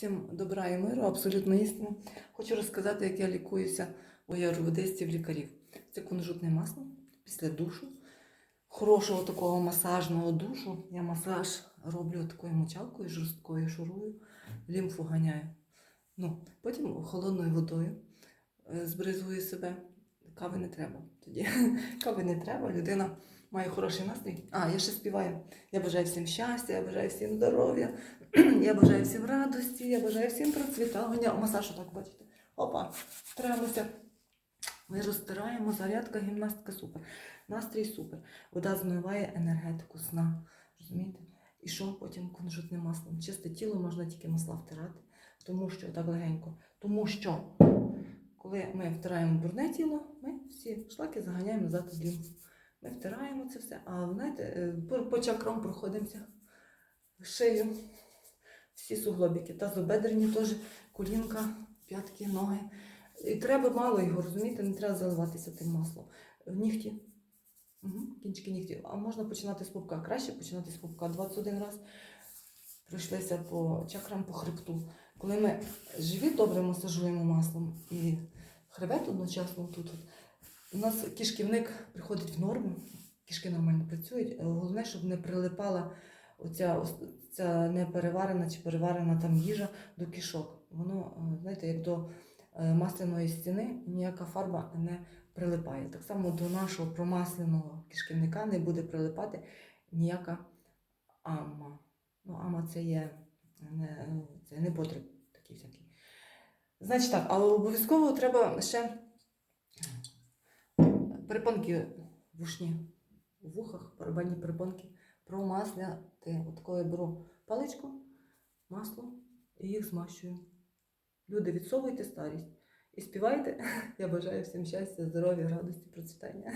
Всім добра і миру, абсолютно істину. Хочу розказати, як я лікуюся у аюрведистів лікарів. Це кунжутне масло після душу. Хорошого такого масажного душу. Я масаж роблю такою мочалкою жорсткою, шурую, лімфу ганяю. Ну, потім холодною водою е, збризую себе. Кави не треба тоді. Кави не треба, людина має хороший настрій. А, я ще співаю. Я бажаю всім щастя, я бажаю всім здоров'я, я бажаю всім радості, я бажаю всім процвітання. Масаж так бачите. Опа, стараємося. Ми розтираємо, зарядка, гімнастика супер. Настрій супер. Вода змиває енергетику сна. Розумієте? І що потім кунжутним маслом? Чисте тіло можна тільки масла втирати. Тому що так легенько. Тому що коли ми втираємо брудне тіло, ми всі шлаки заганяємо назад в лімфу. Ми втираємо це все. А знаєте, е, по, чакрам проходимося. Шию, всі суглобіки, тазобедрені теж, колінка, п'ятки, ноги. І треба мало його, розумієте, не треба заливатися тим маслом. В нігті. Угу, кінчики нігтів. А можна починати з пупка. Краще починати з пупка 21 раз. Пройшлися по чакрам, по хребту. Коли ми живіт добре масажуємо маслом і хребет одночасно тут, у нас кишківник приходить в норму, кишки нормально працюють. Е, Головне, щоб не прилипала оця, ця непереварена чи переварена там їжа до кишок. Воно, е, знаєте, як до е, масляної стіни ніяка фарба не прилипає. Так само до нашого промасленого кишківника не буде прилипати ніяка ама. Ну, ама це є не, ну, це не потріб такий всякий. Значить так, але обов'язково треба ще перепонки вушні, в вухах, барабанні перепонки промасляти. От коли я беру паличку, масло і їх змащую. Люди, відсовуйте старість і співайте. Я бажаю всім щастя, здоров'я, радості, процвітання.